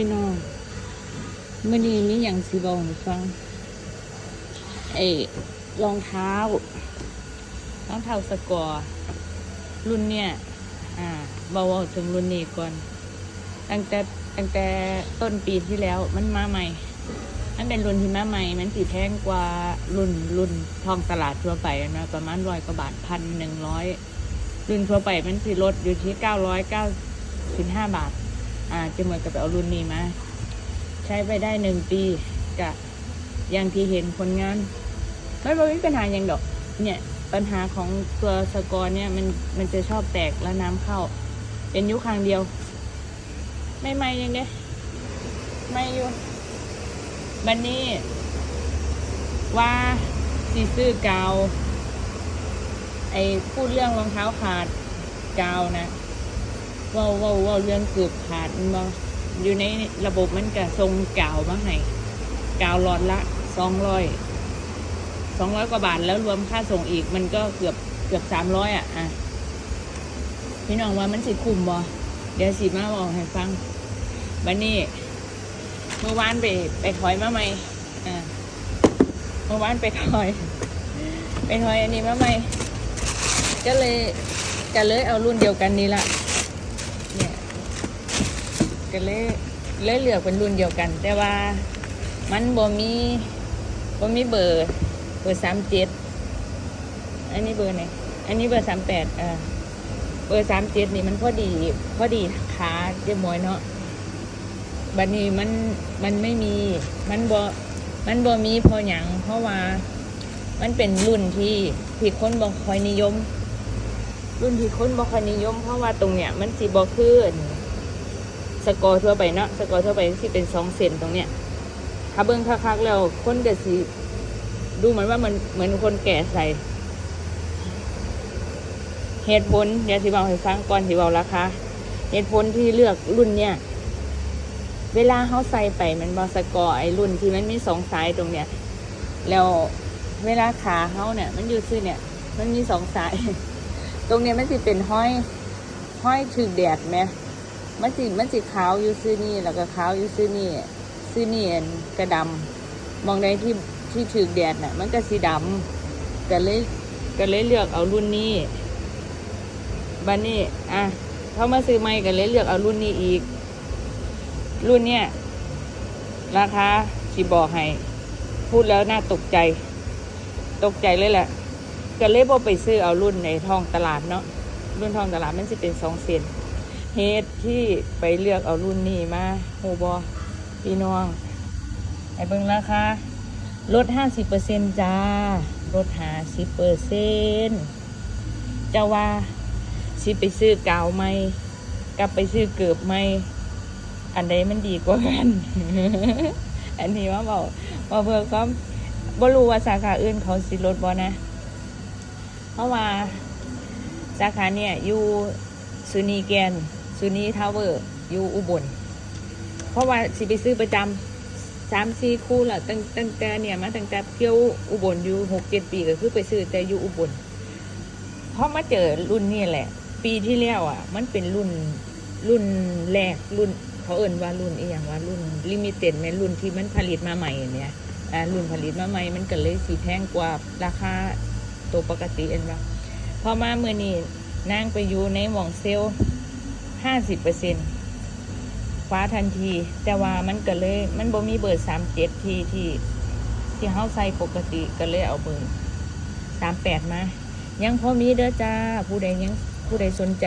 พี่น้องเมื่อนี้มีอย่างสิบอกฟังไอ้รองเท้ารองเท้าสกอร์รุ่นเนี่ยอ่าเบาๆถึงรุ่นนี้ก่อน ตั้งแต่ตั้งแต่ต้นปีที่แล้วมันมาใหม่ มันเป็นรุ่นที่มาใหม่ มันสีแพงกว่ารุ่นรุ่นทองตลาดทั่วไปนะประมาณร้อยกว่าบาทพันหนึ่งร้อยรุ่นทั่วไปมันสีลดอยู่ที่เก้าร้อยเก้าสิบห้าบาท อ่าจะเหมือนกับเอารุ่นนี้มา ใช้ไปได้หนึ่งปีกะอย่างที่เห็นผลงานไม่ว่ามีปัญหาอย่างดอก เนี่ยปัญหาของตัวสกอร์เนี่ยมันมันจะชอบแตกแล้วน้ำเข้า เป็นยุคครั้งเดียว ไม่ไม่ยังเด้ไม่อยู่บันนี้ ว่าสีซื้อกาว ไอ้พูดเรื่องรองเท้าขาดกาวนะ ว่าเว่าเว่าเรื่องเกือบขาดมันบ่อยู่ในระบบมันก็ทรงกาวมาให้กาวหลอดละสองร้อยสองร้อยกว่าบาทแล้วรวมค่าส่งอีก มันก็เกือบเกือบสามร้อยอะอะพี่น้องว่ามันสิคุมบ่เดี๋ยวสิมาบอกให้ฟังบันนี้เมื่อวานไปไปถอยมาใหม่อ่าเมื่อวานไปถอย ไปถอยอันนี้มาใหม่ก็เลยก็เลยเอารุ่นเดียวกันนี้ละ ก็เลยเลยเหลือกเป็นรุ่นเดียวกัน แต่ว่ามันบ่มีบ่มีเบอร์เบอร์สามเจ็ดอันนี้เบอร์ไหนอันนี้เบอร์สามแปดอ่าเบอร์สามเจ็ดนี่มันพอดีพอดีขาเจ๊มวยเนาะบัดนี้มันมันไม่มีมันบ่มันบ่มีพอหยังเพราะว่ามันเป็นรุ่นที่ที่คนบ่ค่อยนิยม รุ่นที่คนบ่ค่อยนิยม เพราะว่าตรงเนี้ยมันสิบ่ขึ้น สกอร์ทั่วไปเนาะสกอร์ทั่วไปสิเป็นสองเซนตรงเนี้ยถ้าเบิ่งคักๆแล้วคนก็สิดูเหมือนว่ามันเหมือนคนแก่ใส่เหตุผลเดี๋ยวสิบอกให้ฟังก่อนสิบอกราคาเหตุผลที่เลือกรุ่นเนี้ยเวลาเขาใส่ไปมันบอสกอร์ไอรุ่นที่มันมีสองสายตรงเนี้ยแล้วเวลาขาเขาเนี่ย มันอยู่ซื่อเนี่ย มันมีสองสาย ตรงเนี้ยมันสิเป็นห้อยห้อยถึกแดดไหม มันสิมันสิขาวอยู่ซื่อนี่แล้วก็ขาวอยู่ซื่อนี่ซื่อนี่นกระดำมองได้ที่ที่ถึกแดดน่ะ มันก็สีดำก็เลยก็เลยเลือกเอารุ่นนี้บันนี้อะเขามาซื้อใหม่ก็เลยเลือกเอารุ่นนี้อีก รุ่นเนี้ยราคาสิบอกให้พูดแล้วน่าตกใจ ตกใจเลยแหละก็เลยบอไปซื้อเอารุ่นในท้องตลาดเนาะรุ่นท้องตลาดมันจะเป็นสองเซน เหตุที่ไปเลือกเอารุ่นนี้มาโหบอพี่น้อง ไอ้เบิ่งราคาลดห้าสิบเปอร์เซ็นจ้าลดห้าสิบเปอร์เซ็นจะว่าสิไปซื้อกาวไหมกลับไปซื้อเกือบไหมอันใดมันดีกว่ากัน อันนี้ว่าบอกว่าเพื่อก็บรู้ว่าสาขาอื่นเขาสิลดบ่นะ เพราะว่าสาขาเนี่ยอยู่ซูนีแกน ซูนีทาวเวอร์อยู่อุบล เพราะว่าสิไปซื้อประจำสามสี่คู่ละตั้งตั้งแต่เนี่ยมาตั้งแต่เที่ยวอุบลอยู่หกเจ็ดปีก็คือไปซื้อแต่อยู่อุบลเพราะมาเจอรุ่นนี้แหละ ปีที่แล้วอะ มันเป็นรุ่นรุ่นแรกรุ่น เขาเอิ่นว่ารุ่นอีอย่างว่ารุ่นลิมิเต็ดแม่รุ่นที่มันผลิตมาใหม่เนี่ยอ่ารุ่นผลิตมาใหม่มันก็เลยสีแพงกว่าราคาตัวปกติเอ็นว่าพอมาเมื่อนี้นั่งไปอยู่ในหม่องเซล ห้าสิบเปอร์เซ็นต์คว้าทันที แต่ว่ามันก็เลย มันบ่มีเบอร์สามเจ็ดที่ที่ที่เขาใส่ปกติก็เลยเอาเบอร์สามแปดมา ยังพอมีเด้อจ้า ผู้ใดยังผู้ใดสนใจ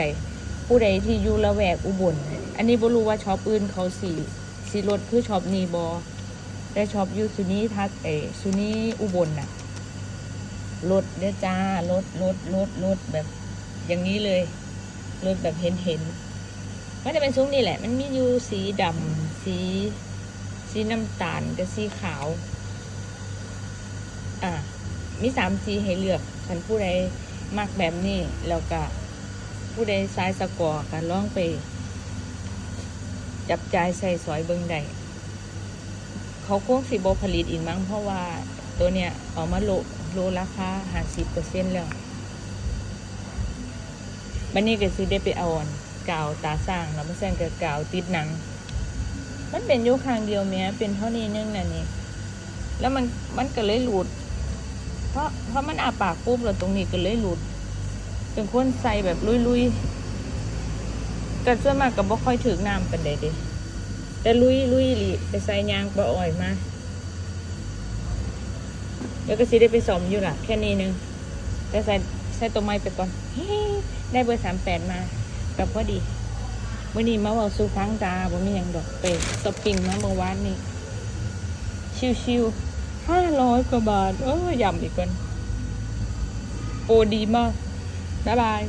ผู้ใดที่อยู่ละแวกอุบล อันนี้บ่รู้ว่าช็อปอื่นเขาสีสีรถคือช็อปนีบอแต่ช็อปอยู่สุนีทักเอสุนีอุบลน่ะรถเด้อจ้ารถรถรถรถแบบอย่างนี้เลยรถแบบเห็นเห็น มันจะเป็นซุ้งนี่แหละ มันมีอยู่สีดำสี สีน้ำตาลกับสีขาว อะมีสามสีให้เลือกคันผู้ใดมักแบบนี้ แล้วก็ผู้ใดสายสกอร์กันล่องไป จับจ่ายใส่สอยเบิงใดเขาคงสิบผลิตอีกมั้งเพราะว่าตัวเนี้ยออกมาโลโลราคาห้าสิบเปอร์เซ็นแล้วบันนี้ก็สิได้ไปเอาอน กาวตาสร้างแล้วมาแซงกับกาวติดหนัง มันเป็นอยู่ข้างเดียวแม้เป็นเท่านี้นึงนะนี่แล้วมันมันก็เลยหลุด เพราะเพราะมันอาปากปุ๊บแล้วตรงนี้ก็เลยหลุดเป็นคนใส่แบบลุยๆก็ส่วนมากก็บ่ค่อยถึกน้ำปานใดเด้แต่ลุยลุยอีหลีไปใส่ยางปลาอ่อยมาเดี๋ยวก็สิได้ไปสอมอยู่ล่ะ แค่นี้นึงแต่ใส่ใส่ตัวไม้ไปก่อนได้เบอร์สามแปดมา กับพอดีวันนี้มาเว่าสู่ฟังจ้าบ่มีหยังดอกไปสปริงมาเมื่อวานนี้ ชิวๆห้าร้อยกว่าบาท เออยำอีกคนโอดีมาก บ๊ายบาย